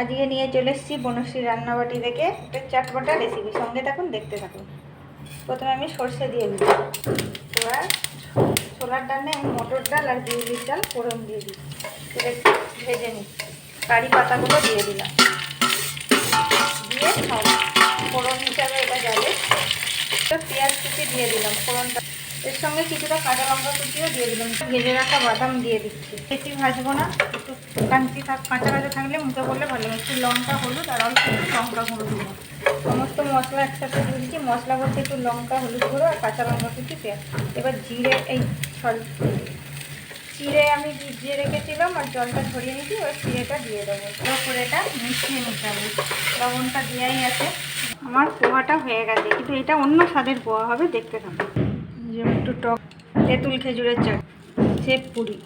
আজকে নিয়ে চলে এসেছি বনশ্রী রান্নাবাটি থেকে একটা চাটপাটা রেসিপি সঙ্গে থাকুন, দেখতে থাকুন। প্রথমে আমি সর্ষে দিয়ে দিই এবার ছোলার ডালে আমি মটর ডাল আর বিউলির ডাল ফোড়ন দিয়ে দিই সেটা ভেজে নিই কারি পাতাগুলো দিয়ে দিলাম। দিয়ে সব ফোড়ন হিসাবে এটা যাবে। তো পেঁয়াজ কুচি দিয়ে দিলাম ফোড়নটা। এর সঙ্গে কিছুটা কাঁচা লঙ্কা কুচিও দিয়ে দিলাম। ভেজে রাখা বাদাম দিয়ে দিচ্ছি। বেশি ভাজবো না। কাঞ্চি কাঁচা কাঁচা থাকলে মুখে করলে ভালো। একটু লঙ্কা, হলুদ আর অল্প একটু লঙ্কা গুঁড়ো দিলাম সমস্ত মশলা একসাথে দিয়েছি মশলা বলতে একটু লঙ্কা, হলুদ গুঁড়ো আর কাঁচা লঙ্কা কুচি পেঁয়াজ এবার জিরে, এই সরি চিড়ে আমি ভিজিয়ে রেখেছিলাম আর জলটা ঝরিয়ে নিয়েছি। ওই চিড়েটা দিয়ে দেবো। তারপরে এটা মিশিয়ে নিতে হবে। লবণটা দেওয়াই আছে। আমার পোহাটা হয়ে গেছে। কিন্তু এটা অন্য স্বাদের পোহা হবে, দেখতে থাকুন যেমন একটু টক তেঁতুল খেজুরের চাট সেপ পুরি।